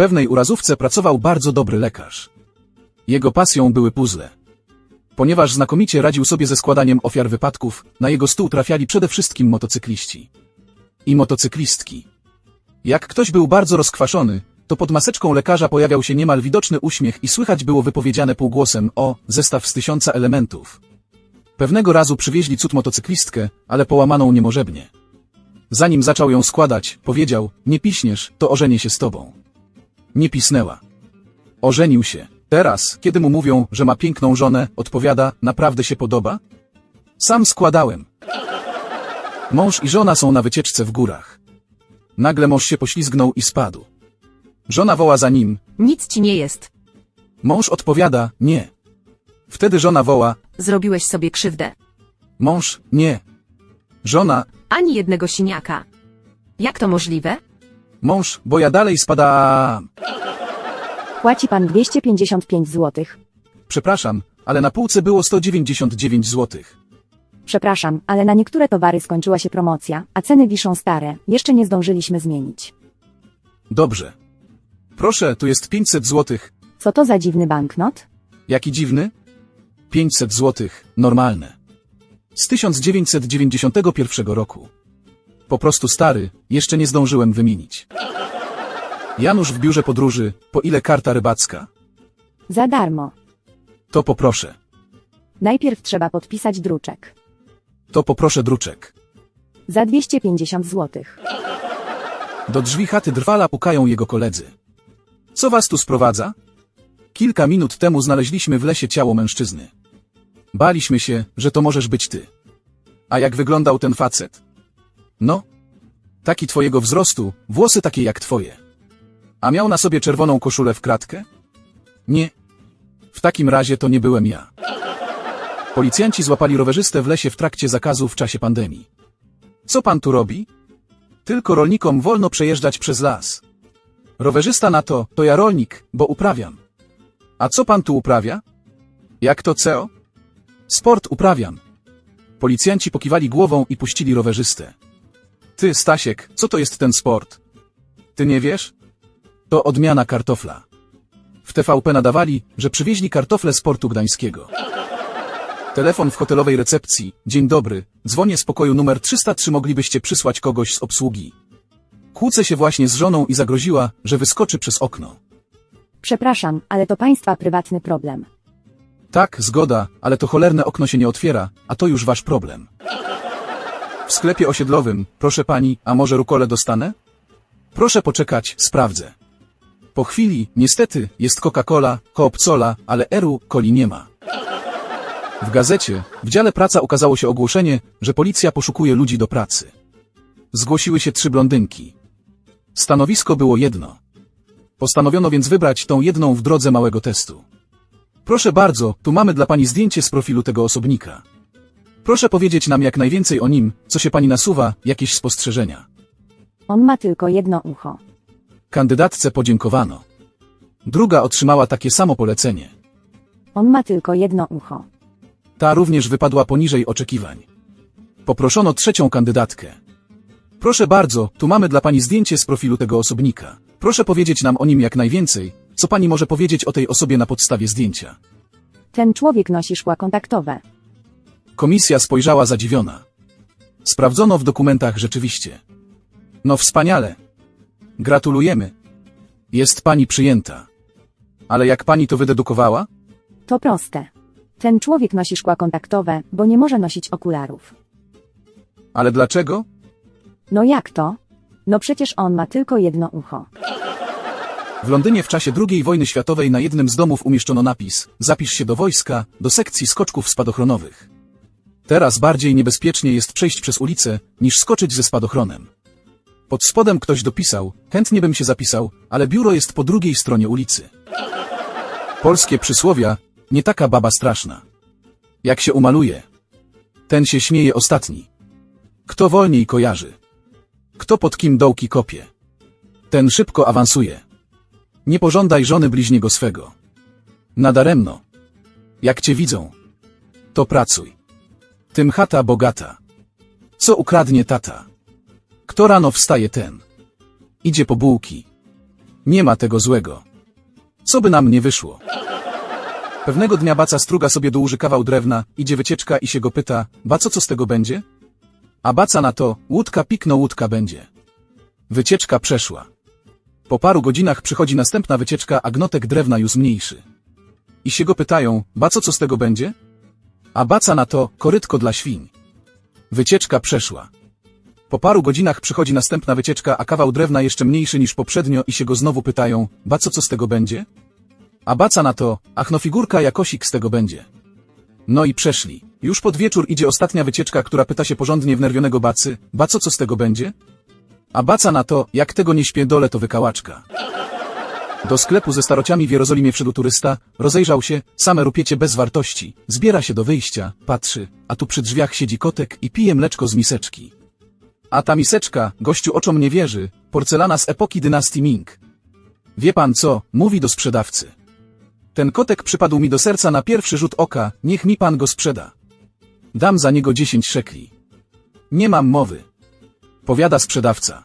pewnej urazówce pracował bardzo dobry lekarz. Jego pasją były puzzle. Ponieważ znakomicie radził sobie ze składaniem ofiar wypadków, na jego stół trafiali przede wszystkim motocykliści. I motocyklistki. Jak ktoś był bardzo rozkwaszony, to pod maseczką lekarza pojawiał się niemal widoczny uśmiech i słychać było wypowiedziane półgłosem o zestaw z tysiąca elementów. Pewnego razu przywieźli cud motocyklistkę, ale połamaną niemożebnie. Zanim zaczął ją składać, powiedział, nie piśniesz, to ożenię się z tobą. Nie pisnęła. Ożenił się. Teraz, kiedy mu mówią, że ma piękną żonę, odpowiada, naprawdę się podoba? Sam składałem. Mąż i żona są na wycieczce w górach. Nagle mąż się poślizgnął i spadł. Żona woła za nim, Nic ci nie jest. mąż odpowiada, nie. Wtedy żona woła, Zrobiłeś sobie krzywdę. mąż, nie. Żona, Ani jednego siniaka. Jak to możliwe? Mąż, bo ja dalej spadam. Płaci pan 255 zł. Przepraszam, ale na półce było 199 zł. Przepraszam, ale na niektóre towary skończyła się promocja, a ceny wiszą stare, jeszcze nie zdążyliśmy zmienić. Dobrze. Proszę, tu jest 500 zł. Co to za dziwny banknot? Jaki dziwny? 500 zł, normalne. Z 1991 roku. Po prostu stary, jeszcze nie zdążyłem wymienić. Janusz w biurze podróży, po ile karta rybacka? Za darmo. To poproszę. Najpierw trzeba podpisać druczek. To poproszę druczek. Za 250 zł. Do drzwi chaty drwala pukają jego koledzy. Co was tu sprowadza? Kilka minut temu znaleźliśmy w lesie ciało mężczyzny. Baliśmy się, że to możesz być ty. A jak wyglądał ten facet? No, taki twojego wzrostu, włosy takie jak twoje. A miał na sobie czerwoną koszulę w kratkę? Nie. W takim razie to nie byłem ja. Policjanci złapali rowerzystę w lesie w trakcie zakazu w czasie pandemii. Co pan tu robi? Tylko rolnikom wolno przejeżdżać przez las. Rowerzysta na to, to ja rolnik, bo uprawiam. A co pan tu uprawia? Jak to CEO? Sport uprawiam. Policjanci pokiwali głową i puścili rowerzystę. Ty, Stasiek, co to jest ten sport? Ty nie wiesz? To odmiana kartofla. W TVP nadawali, że przywieźli kartofle z portu gdańskiego. Telefon w hotelowej recepcji. Dzień dobry, dzwonię z pokoju numer 303, moglibyście przysłać kogoś z obsługi. Kłócę się właśnie z żoną i zagroziła, że wyskoczy przez okno. Przepraszam, ale to państwa prywatny problem. Tak, zgoda, ale to cholerne okno się nie otwiera, a to już wasz problem. W sklepie osiedlowym, proszę pani, a może rukole dostanę? Proszę poczekać, sprawdzę. Po chwili, niestety, jest Coca-Cola, Coopcola, ale Eru, coli nie ma. W gazecie, w dziale praca ukazało się ogłoszenie, że policja poszukuje ludzi do pracy. Zgłosiły się trzy blondynki. Stanowisko było jedno. Postanowiono więc wybrać tą jedną w drodze małego testu. Proszę bardzo, tu mamy dla pani zdjęcie z profilu tego osobnika. Proszę powiedzieć nam jak najwięcej o nim, co się pani nasuwa, jakieś spostrzeżenia. On ma tylko jedno ucho. Kandydatce podziękowano. Druga otrzymała takie samo polecenie. On ma tylko jedno ucho. Ta również wypadła poniżej oczekiwań. Poproszono trzecią kandydatkę. Proszę bardzo, tu mamy dla pani zdjęcie z profilu tego osobnika. Proszę powiedzieć nam o nim jak najwięcej, co pani może powiedzieć o tej osobie na podstawie zdjęcia. Ten człowiek nosi szkła kontaktowe. Komisja spojrzała zadziwiona. Sprawdzono w dokumentach rzeczywiście. No wspaniale. Gratulujemy. Jest pani przyjęta. Ale jak pani to wydedukowała? To proste. Ten człowiek nosi szkła kontaktowe, bo nie może nosić okularów. Ale dlaczego? No jak to? No przecież on ma tylko jedno ucho. W Londynie w czasie II wojny światowej na jednym z domów umieszczono napis Zapisz się do wojska, do sekcji skoczków spadochronowych. Teraz bardziej niebezpiecznie jest przejść przez ulicę, niż skoczyć ze spadochronem. Pod spodem ktoś dopisał, chętnie bym się zapisał, ale biuro jest po drugiej stronie ulicy. Polskie przysłowia, nie taka baba straszna. Jak się umaluje, ten się śmieje ostatni. Kto wolniej kojarzy? Kto pod kim dołki kopie? Ten szybko awansuje. Nie pożądaj żony bliźniego swego. Nadaremno. Jak cię widzą, to pracuj. Tym chata bogata. Co ukradnie tata? Kto rano wstaje ten? Idzie po bułki. Nie ma tego złego. Co by nam nie wyszło? Pewnego dnia baca struga sobie do łóży kawał drewna, idzie wycieczka i się go pyta, baco co z tego będzie? A baca na to, łódka pikno łódka będzie. Wycieczka przeszła. Po paru godzinach przychodzi następna wycieczka, a gnotek drewna już mniejszy. I się go pytają, baco co z tego będzie? A baca na to, korytko dla świń. Wycieczka przeszła. Po paru godzinach przychodzi następna wycieczka, a kawał drewna jeszcze mniejszy niż poprzednio i się go znowu pytają, baco co z tego będzie? A baca na to, ach no figurka jakosik z tego będzie. No i przeszli. Już pod wieczór idzie ostatnia wycieczka, która pyta się porządnie wnerwionego bacy, baco co z tego będzie? A baca na to, jak tego nie śpię to wykałaczka. Do sklepu ze starociami w Jerozolimie wszedł turysta, rozejrzał się, same rupiecie bez wartości, zbiera się do wyjścia, patrzy, a tu przy drzwiach siedzi kotek i pije mleczko z miseczki. A ta miseczka, gościu oczom nie wierzy, porcelana z epoki dynastii Ming. Wie pan co, mówi do sprzedawcy. Ten kotek przypadł mi do serca na pierwszy rzut oka, niech mi pan go sprzeda. Dam za niego dziesięć szekli. Nie mam mowy. Powiada sprzedawca.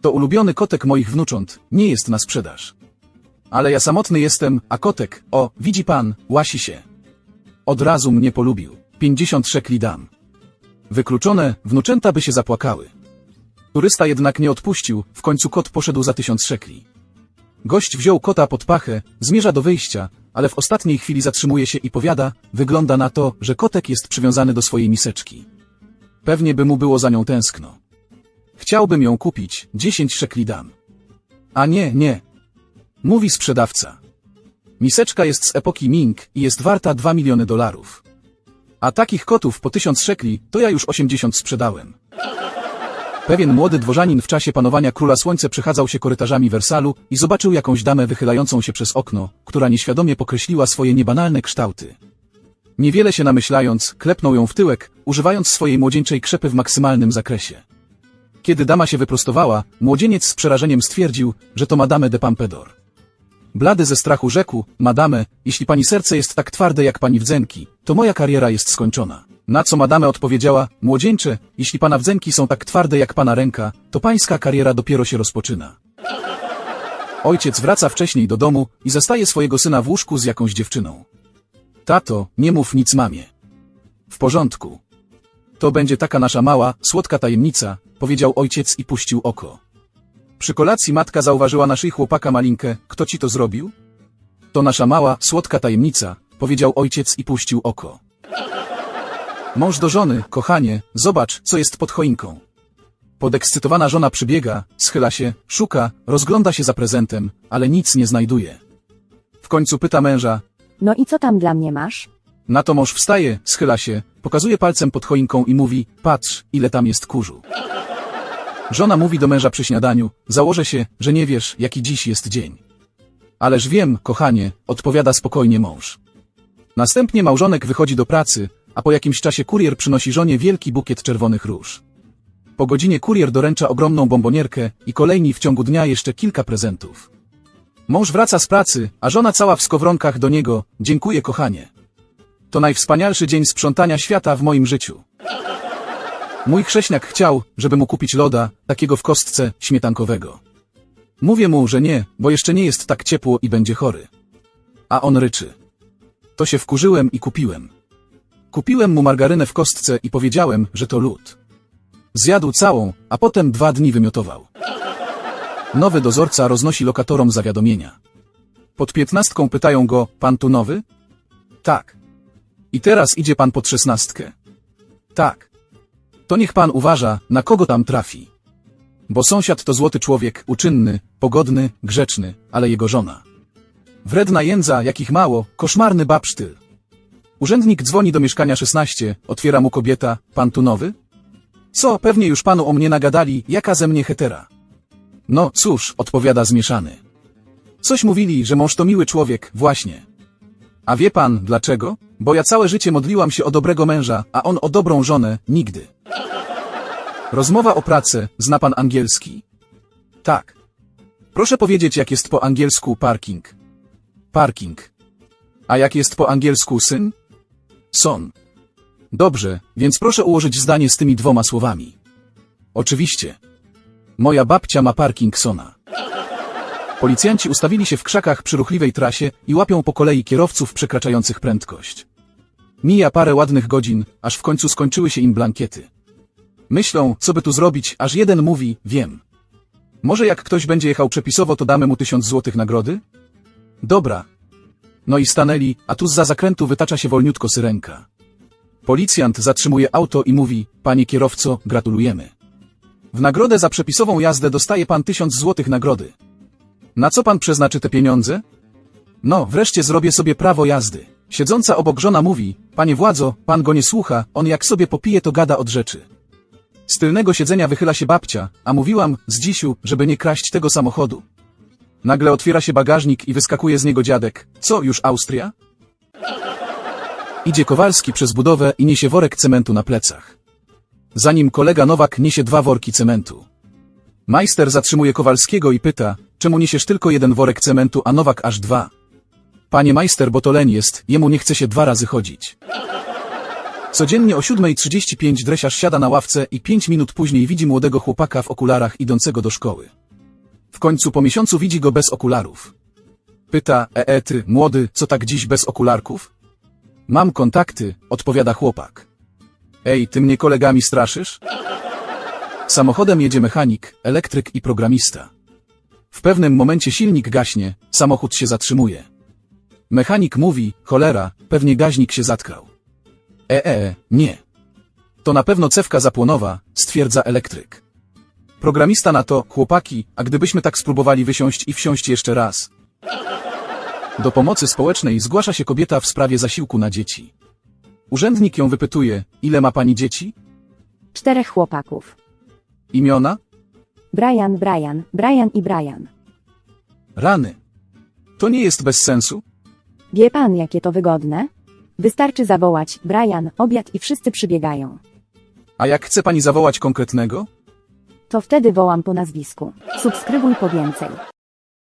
To ulubiony kotek moich wnucząt, nie jest na sprzedaż. Ale ja samotny jestem, a kotek, o, widzi pan, łasi się. Od razu mnie polubił. Pięćdziesiąt szekli dam. Wykluczone, wnuczęta by się zapłakały. Turysta jednak nie odpuścił, w końcu kot poszedł za tysiąc szekli. Gość wziął kota pod pachę, zmierza do wyjścia, ale w ostatniej chwili zatrzymuje się i powiada, wygląda na to, że kotek jest przywiązany do swojej miseczki. Pewnie by mu było za nią tęskno. Chciałbym ją kupić, dziesięć szekli dam. A nie, nie. Mówi sprzedawca. Miseczka jest z epoki Ming i jest warta 2 miliony dolarów. A takich kotów po tysiąc szekli to ja już 80 sprzedałem. Pewien młody dworzanin w czasie panowania króla słońce przechadzał się korytarzami Wersalu i zobaczył jakąś damę wychylającą się przez okno, która nieświadomie pokreśliła swoje niebanalne kształty. Niewiele się namyślając, klepnął ją w tyłek, używając swojej młodzieńczej krzepy w maksymalnym zakresie. Kiedy dama się wyprostowała, młodzieniec z przerażeniem stwierdził, że to madame de Pampedor. Blady ze strachu rzekł, madame, jeśli pani serce jest tak twarde jak pani wdzenki, to moja kariera jest skończona. Na co madame odpowiedziała, młodzieńcze, jeśli pana wdzenki są tak twarde jak pana ręka, to pańska kariera dopiero się rozpoczyna. Ojciec wraca wcześniej do domu i zastaje swojego syna w łóżku z jakąś dziewczyną. Tato, nie mów nic mamie. W porządku. To będzie taka nasza mała, słodka tajemnica, powiedział ojciec i puścił oko. Przy kolacji matka zauważyła na szyi chłopaka malinkę, kto ci to zrobił? To nasza mała, słodka tajemnica, powiedział ojciec i puścił oko. Mąż do żony, kochanie, zobacz, co jest pod choinką. Podekscytowana żona przybiega, schyla się, szuka, rozgląda się za prezentem, ale nic nie znajduje. W końcu pyta męża, No i co tam dla mnie masz? na to mąż wstaje, schyla się, pokazuje palcem pod choinką i mówi, patrz, ile tam jest kurzu. Żona mówi do męża przy śniadaniu, założę się, że nie wiesz, jaki dziś jest dzień. Ależ wiem, kochanie, odpowiada spokojnie mąż. Następnie małżonek wychodzi do pracy, a po jakimś czasie kurier przynosi żonie wielki bukiet czerwonych róż. Po godzinie kurier doręcza ogromną bombonierkę i kolejni w ciągu dnia jeszcze kilka prezentów. Mąż wraca z pracy, a żona cała w skowronkach do niego, dziękuję kochanie. To najwspanialszy dzień sprzątania świata w moim życiu. Mój chrześniak chciał, żeby mu kupić loda, takiego w kostce, śmietankowego. Mówię mu, że nie, bo jeszcze nie jest tak ciepło i będzie chory. A on ryczy. To się wkurzyłem i kupiłem. Kupiłem mu margarynę w kostce i powiedziałem, że to lód. Zjadł całą, a potem dwa dni wymiotował. Nowy dozorca roznosi lokatorom zawiadomienia. Pod piętnastką pytają go, pan tu nowy? Tak. I teraz idzie pan pod szesnastkę. Tak. To niech pan uważa, na kogo tam trafi. Bo sąsiad to złoty człowiek, uczynny, pogodny, grzeczny, ale jego żona. Wredna jędza, jakich mało, koszmarny babsztyl. Urzędnik dzwoni do mieszkania 16, otwiera mu kobieta, pan tu nowy? Co, pewnie już panu o mnie nagadali, jaka ze mnie hetera. No, cóż, odpowiada zmieszany. Coś mówili, że mąż to miły człowiek, właśnie. A wie pan, dlaczego? Bo ja całe życie modliłam się o dobrego męża, a on o dobrą żonę, nigdy. Rozmowa o pracę, zna pan angielski? Tak. Proszę powiedzieć, jak jest po angielsku parking. Parking. A jak jest po angielsku syn? Son. Dobrze, więc proszę ułożyć zdanie z tymi dwoma słowami. Oczywiście. Moja babcia ma Parkinsona. Policjanci ustawili się w krzakach przy ruchliwej trasie i łapią po kolei kierowców przekraczających prędkość. Mija parę ładnych godzin, aż w końcu skończyły się im blankiety. Myślą, co by tu zrobić, aż jeden mówi, wiem. Może jak ktoś będzie jechał przepisowo, to damy mu tysiąc złotych nagrody? Dobra. No i stanęli, a tu za zakrętu wytacza się wolniutko syrenka. Policjant zatrzymuje auto i mówi, panie kierowco, gratulujemy. W nagrodę za przepisową jazdę dostaje pan tysiąc złotych nagrody. Na co pan przeznaczy te pieniądze? No, wreszcie zrobię sobie prawo jazdy. Siedząca obok żona mówi, panie władzo, pan go nie słucha, on jak sobie popije to gada od rzeczy. Z tylnego siedzenia wychyla się babcia, a mówiłam, z dzisiu, żeby nie kraść tego samochodu. Nagle otwiera się bagażnik i wyskakuje z niego dziadek. Co, już Austria? Idzie Kowalski przez budowę i niesie worek cementu na plecach. Za nim kolega Nowak niesie dwa worki cementu. Majster zatrzymuje Kowalskiego i pyta, czemu niesiesz tylko jeden worek cementu, a Nowak aż dwa? Panie majster, bo to leń jest, jemu nie chce się dwa razy chodzić. Codziennie o 7.35 dresiarz siada na ławce i pięć minut później widzi młodego chłopaka w okularach idącego do szkoły. W końcu po miesiącu widzi go bez okularów. Pyta, e, e ty, młody, co tak dziś bez okularków? Mam kontakty, odpowiada chłopak. Ej, ty mnie kolegami straszysz? Samochodem jedzie mechanik, elektryk i programista. W pewnym momencie silnik gaśnie, samochód się zatrzymuje. Mechanik mówi, cholera, pewnie gaźnik się zatkał. E, e, nie. To na pewno cewka zapłonowa, stwierdza elektryk. Programista na to, chłopaki, a gdybyśmy tak spróbowali wysiąść i wsiąść jeszcze raz. Do pomocy społecznej zgłasza się kobieta w sprawie zasiłku na dzieci. Urzędnik ją wypytuje, ile ma pani dzieci? Czterech chłopaków. Imiona? Brian, Brian, Brian i Brian. Rany. To nie jest bez sensu? Wie pan, jakie to wygodne? Wystarczy zawołać Brian, obiad i wszyscy przybiegają. A jak chce pani zawołać konkretnego? To wtedy wołam po nazwisku. Subskrybuj po więcej.